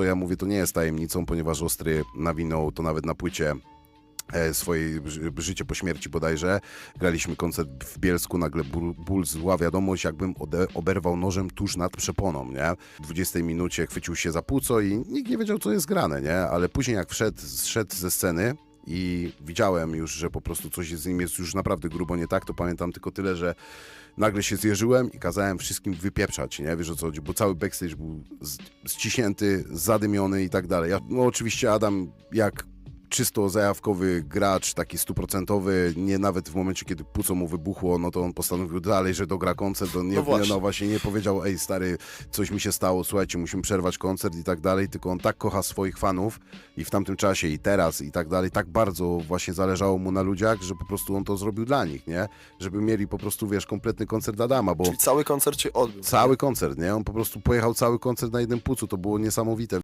co ja mówię, to nie jest tajemnicą, ponieważ Ostry nawinął to nawet na płycie e, swojej ży- życie po śmierci bodajże. Graliśmy koncert w Bielsku, nagle ból, ból zła wiadomość, jakbym oberwał nożem tuż nad przeponą, nie? W 20 minucie chwycił się za płuco i nikt nie wiedział, co jest grane, nie? Ale później jak wszedł, zszedł ze sceny i widziałem już, że po prostu coś z nim jest już naprawdę grubo nie tak, to pamiętam tylko tyle, że nagle się zjeżyłem i kazałem wszystkim wypieprzać, nie? Wiesz o co chodzi, bo cały backstage był z, ściśnięty, zadymiony i tak dalej. Ja, no oczywiście Adam, jak czysto zajawkowy gracz, taki stuprocentowy, nie nawet w momencie, kiedy płuco mu wybuchło, no to on postanowił dalej, że dogra koncert, on nie, No właśnie. no właśnie nie powiedział, ej stary, coś mi się stało, słuchajcie, musimy przerwać koncert i tak dalej, tylko on tak kocha swoich fanów i w tamtym czasie i teraz i tak dalej, tak bardzo właśnie zależało mu na ludziach, że po prostu on to zrobił dla nich, nie? Żeby mieli po prostu, wiesz, kompletny koncert Adama, bo Czyli cały koncert się odbył. cały koncert, nie? On po prostu pojechał cały koncert na jednym płucu, to było niesamowite.